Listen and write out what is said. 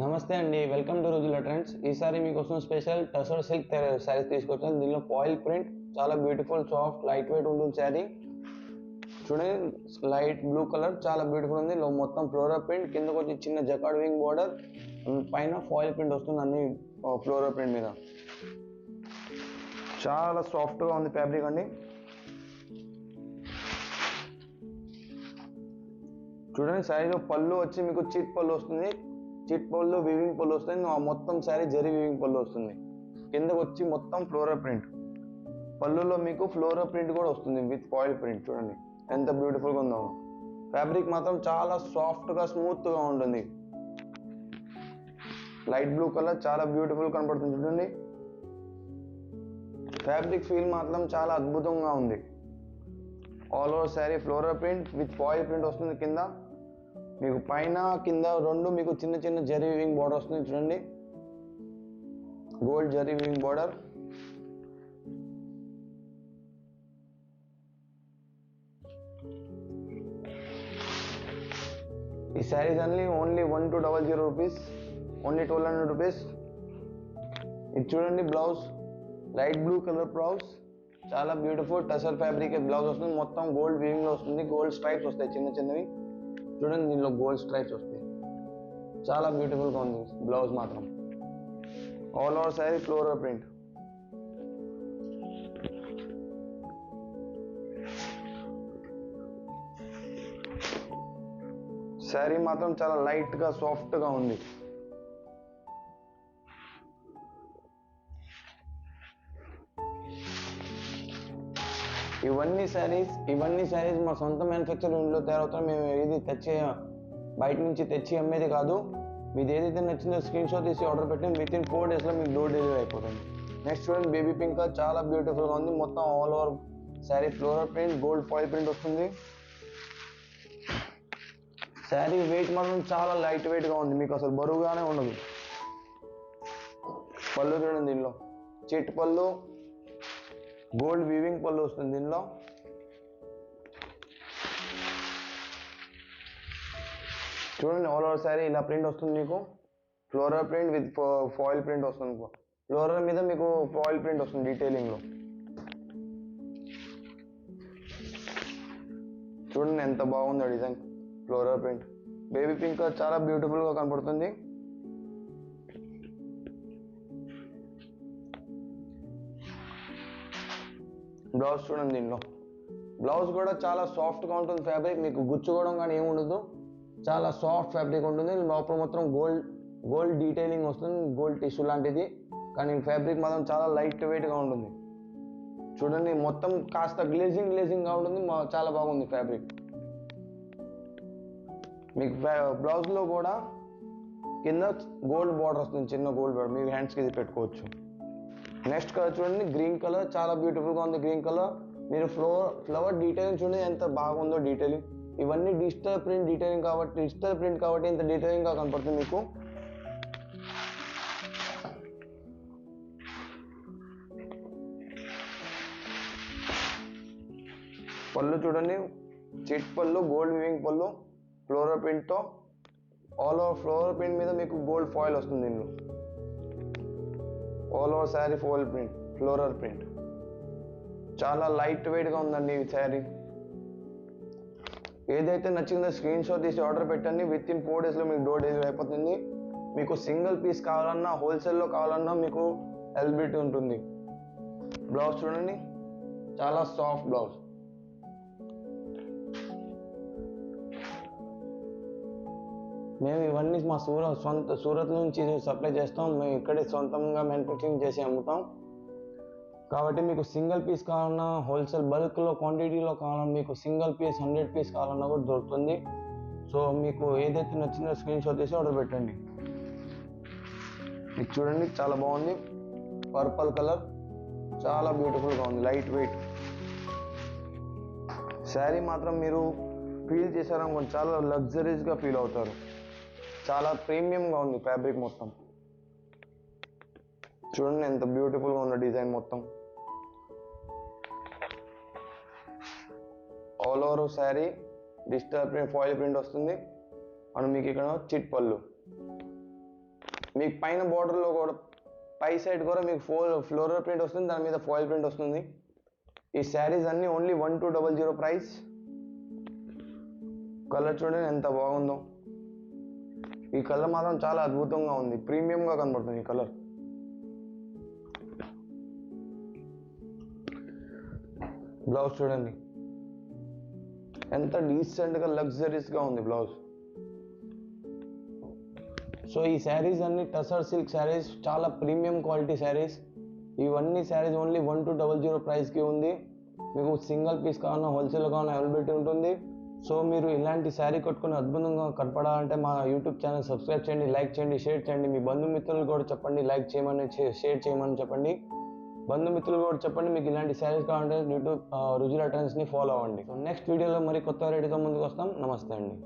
నమస్తే అండి welcome to రోజుల ట్రెండ్స్. ఈసారి మీకోసం స్పెషల్ టసర్ సిల్క్ శారీస్ తీసుకొచ్చాను. దీనిలో ఫాయిల్ ప్రింట్ చాలా బ్యూటిఫుల్ సాఫ్ట్ లైట్ వెయిట్ ఉంటుంది శారీ. చూడండి లైట్ బ్లూ కలర్ చాలా బ్యూటిఫుల్ ఉంది. లో మొత్తం ఫ్లోరో ప్రింట్ కిందకు వచ్చి చిన్న జకాడ్ వింగ్ బార్డర్ పైన ఫాయిల్ ప్రింట్ వస్తుంది అన్ని ఫ్లోరా ప్రింట్ మీద. చాలా సాఫ్ట్గా ఉంది ఫ్యాబ్రిక్ అండి. చూడండి సైజు పళ్ళు వచ్చి మీకు చీట్ పళ్ళు వస్తుంది. చిట్ పళ్ళు వివింగ్ పళ్ళు వస్తుంది ఆ మొత్తం శారీ జరీ వివింగ్ పళ్ళు వస్తుంది. కిందకు వచ్చి మొత్తం ఫ్లోరో ప్రింట్ పళ్ళులో మీకు ఫ్లోరో ప్రింట్ కూడా వస్తుంది విత్ ఫాయిల్ ప్రింట్ చూడండి. ఎంత బ్యూటిఫుల్గా ఉందో. ఫ్యాబ్రిక్ మాత్రం చాలా సాఫ్ట్గా స్మూత్గా ఉంటుంది. లైట్ బ్లూ కలర్ చాలా బ్యూటిఫుల్ కనపడుతుంది చూడండి. ఫ్యాబ్రిక్ ఫీల్ మాత్రం చాలా అద్భుతంగా ఉంది. All over sari floral print with foil print వస్తుంది కింద. మీకు పైన కింద రెండు మీకు చిన్న చిన్న జరీ వింగ్ బోర్డర్ వస్తుంది చూడండి. గోల్డ్ జరీ వింగ్ బోర్డర్ ఈ శారీస్ అన్ని only one two double zero rupees only twelve hundred rupees ఇది చూడండి blouse light blue colour blouse చాలా బ్యూటిఫుల్ టసర్ ఫ్యాబ్రిక్ బ్లౌజ్ వస్తుంది. మొత్తం గోల్డ్ వీవింగ్లో వస్తుంది. గోల్డ్ స్ట్రైప్స్ వస్తాయి చిన్న చిన్నవి. చూడండి దీనిలో గోల్డ్ స్ట్రైప్స్ వస్తాయి. చాలా బ్యూటిఫుల్గా ఉంది. బ్లౌజ్ మాత్రం. All over sari floral print sari మాత్రం చాలా లైట్గా సాఫ్ట్గా ఉంది. ఇవన్నీ శారీస్ ఇవన్నీ శారీస్ మా సొంత మ్యానుఫ్యాక్చర్లో తయారవుతాం మేము ఏది తెచ్చే బయట నుంచి తెచ్చి అమ్మేది కాదు. మీది ఏదైతే నచ్చిందో స్క్రీన్ షాట్ తీసి ఆర్డర్ పెట్టి విత్ ఇన్ ఫోర్ డేస్లో మీకు డోర్ డెలివరీ అయిపోతుంది. నెక్స్ట్ చూడండి బేబీ పింక్ చాలా బ్యూటిఫుల్గా ఉంది. మొత్తం all over sari floral print gold foil print వస్తుంది. శారీ వెయిట్ మాత్రం చాలా లైట్ వెయిట్గా ఉంది. మీకు అసలు బరువుగానే ఉండదు. పళ్ళు చూడండి దీనిలో చెట్టు పళ్ళు గోల్డ్ వీవింగ్ పళ్ళు వస్తుంది దీనిలో. చూడండి ఆల్ ఓవర్ సారీ ఇలా ప్రింట్ వస్తుంది మీకు. Floral print with foil print వస్తుంది మీకు. ఫ్లోరల్ మీద మీకు ఫాయిల్ ప్రింట్ వస్తుంది డీటెయిలింగ్లో చూడండి ఎంత బాగుందో design floral print baby pink చాలా బ్యూటిఫుల్గా కనపడుతుంది. బ్లౌజ్ చూడండి దీనిలో. బ్లౌజ్ కూడా చాలా సాఫ్ట్గా ఉంటుంది ఫ్యాబ్రిక్ మీకు గుచ్చుకోవడం కానీ ఏమి ఉండదు. చాలా సాఫ్ట్ ఫ్యాబ్రిక్ ఉంటుంది. లోపల మొత్తం గోల్డ్ గోల్డ్ డీటెయిలింగ్ వస్తుంది. గోల్డ్ టిష్యూ లాంటిది. కానీ ఫ్యాబ్రిక్ మాత్రం చాలా లైట్ వెయిట్గా ఉంటుంది. చూడండి మొత్తం కాస్త గ్లేజింగ్ గ్లేజింగ్గా ఉంటుంది. మా- చాలా బాగుంది ఫ్యాబ్రిక్. మీకు బ్లౌజ్లో కూడా కింద గోల్డ్ బార్డర్ వస్తుంది. చిన్న గోల్డ్ బార్డర్ మీరు హ్యాండ్స్కి ఇది పెట్టుకోవచ్చు. నెక్స్ట్ కలర్ చూడండి గ్రీన్ కలర్ చాలా బ్యూటిఫుల్గా ఉంది గ్రీన్ కలర్. మీరు ఫ్లోర్ ఫ్లవర్ డీటెయిలింగ్ చూడండి ఎంత బాగుందో డీటెయిలింగ్ ఇవన్నీ డిజిటల్ ప్రింట్ డీటెయిలింగ్ కాబట్టి డిజిటల్ ప్రింట్ కాబట్టి ఇంత డీటెయిలింగ్గా కనపడుతుంది మీకు. పళ్ళు చూడండి చిట్ పళ్ళు గోల్డ్ వివింగ్ పళ్ళు ఫ్లోరో ప్రింట్తో ఆల్ ఓవర్ ఫ్లోరో ప్రింట్ మీద మీకు గోల్డ్ ఫాయిల్ వస్తుంది దీనిలో Ola sari foil print floral print. చాలా లైట్ వెయిట్గా ఉందండి ఈ శారీ. ఏదైతే నచ్చిందో స్క్రీన్ షాట్ తీసి ఆర్డర్ పెట్టండి. విత్ ఇన్ ఫోర్ డేస్లో మీకు డోర్ డెలివరీ అయిపోతుంది. మీకు సింగిల్ పీస్ కావాలన్నా హోల్సేల్లో కావాలన్నా మీకు ఎలిబిలిటీ ఉంటుంది. బ్లౌజ్ చూడండి. చాలా సాఫ్ట్ బ్లౌజ్. మేము ఇవన్నీ మా సూరత్ సొంత సూరత్ నుంచి సప్లై చేస్తాం. మేము ఇక్కడే సొంతంగా మ్యానుఫ్యాక్చరింగ్ చేసి అమ్ముతాం. కాబట్టి మీకు సింగిల్ పీస్ కావాలన్నా హోల్సేల్ బల్క్లో క్వాంటిటీలో కావాలన్నా మీకు సింగిల్ పీస్ హండ్రెడ్ పీస్ కావాలన్నా కూడా దొరుకుతుంది. సో మీకు ఏదైతే నచ్చిందో స్క్రీన్ షాట్ తీసి ఆర్డర్ పెట్టండి. ఇది చూడండి చాలా బాగుంది. పర్పల్ కలర్ చాలా బ్యూటిఫుల్గా ఉంది లైట్ వెయిట్ శారీ మాత్రం మీరు ఫీల్ చేశారనుకోండి చాలా లగ్జరీస్గా ఫీల్ అవుతారు. చాలా ప్రీమియంగా ఉంది ఫ్యాబ్రిక్ మొత్తం. చూడండి ఎంత బ్యూటిఫుల్గా ఉంది డిజైన్ మొత్తం. All over sari digital print foil print వస్తుంది. అండ్ మీకు ఇక్కడ చిట్ పళ్ళు. మీకు పైన బార్డర్లో కూడా పై సైడ్ కూడా మీకు ఫో ఫ్లోరల్ ప్రింట్ వస్తుంది దాని మీద ఫాయిల్ ప్రింట్ వస్తుంది. ఈ శారీస్ అన్నీ only one two double zero price colour చూడండి ఎంత బాగుందో. ఈ కలర్ మాత్రం చాలా అద్భుతంగా ఉంది. ప్రీమియంగా కనబడుతుంది ఈ కలర్. బ్లౌజ్ చూడండి. ఎంత డీసెంట్గా లగ్జరీస్గా ఉంది బ్లౌజ్. సో ఈ శారీస్ అన్ని టసర్ సిల్క్ శారీస్ చాలా ప్రీమియం క్వాలిటీ శారీస్. ఇవన్నీ saris only one two double zero ప్రైస్కి ఉంది. మీకు సింగిల్ పీస్ కావాలన్నా హోల్సేల్ కావాలన్నా అవైలబిలిటీ ఉంటుంది. సో మీరు ఇలాంటి శారీ కట్టుకుని అద్భుతంగా కనపడాలంటే మా యూట్యూబ్ ఛానల్ సబ్స్క్రైబ్ చేయండి లైక్ చేయండి షేర్ చేయండి. మీ బంధుమిత్రులు కూడా చెప్పండి లైక్ చేయమని షేర్ చేయమని చెప్పండి. బంధుమిత్రులు కూడా చెప్పండి మీకు ఇలాంటి శారీస్ కావాలంటే యూట్యూబ్ రుజుల ట్రెండ్స్ని ఫాలో అవ్వండి. సో నెక్స్ట్ వీడియోలో మరి కొత్త రేటుతో ముందుకు వస్తాం. నమస్తే అండి.